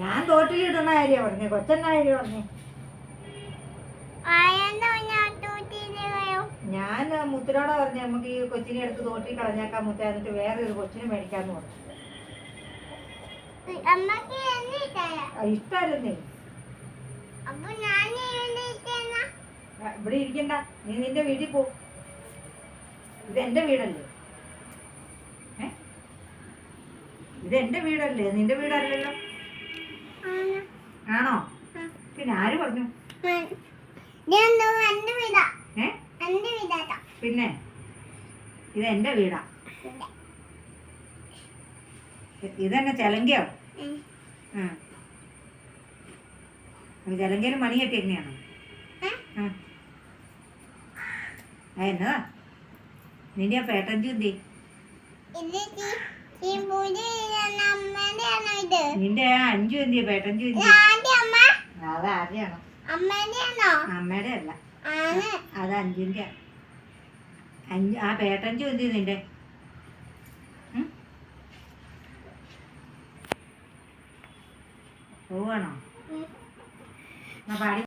ഞാൻ തോട്ടിലിടുന്ന കാര്യം പറഞ്ഞേ കൊച്ചെന്ന കാര്യം പറഞ്ഞേ. ഞാൻ മുത്തിനോടാ പറഞ്ഞേ നമുക്ക് ഈ കൊച്ചിനെ എടുത്ത് തോട്ടിൽ കളഞ്ഞേക്കാൻ മുത്ത എന്നിട്ട് വേറെ ഒരു കൊച്ചിനെ മേടിക്കാന്ന് പറഞ്ഞു. ഇഷ്ടല്ലേ ഇവിടെ ഇരിക്കണ്ട നീ നിന്റെ വീട്ടിൽ പോ. ഇത് എന്റെ വീടല്ലേ? ഇതെന്റെ ഇത് എന്റെ വീടല്ലേ? നിന്റെ വീടല്ലല്ലോ? ആണോ പിന്നെ ആര് പറഞ്ഞു? പിന്നെ? ഇത് എന്റെ വീടാ. ഇതെന്നെ ചെലങ്കയോ? ചെലങ്കയിലും മണി കെട്ടി എങ്ങനെയാണോ? എന്നതാ? നിന്റെ ആ പേട്ടൻ ചുന്തി നിന്റെ ആ അഞ്ചു എന്തിയ? പേട്ടൻ ചൂന്തി അത് ആരുടെയാണോ അമ്മേടെയാണോ അമ്മയുടെ അല്ല അത് അഞ്ചിന്റെ അഞ്ച് ആ പേട്ടൻ ചൂന്തി നിന്റെ? പോവാണോ. എന്നാ പാടി.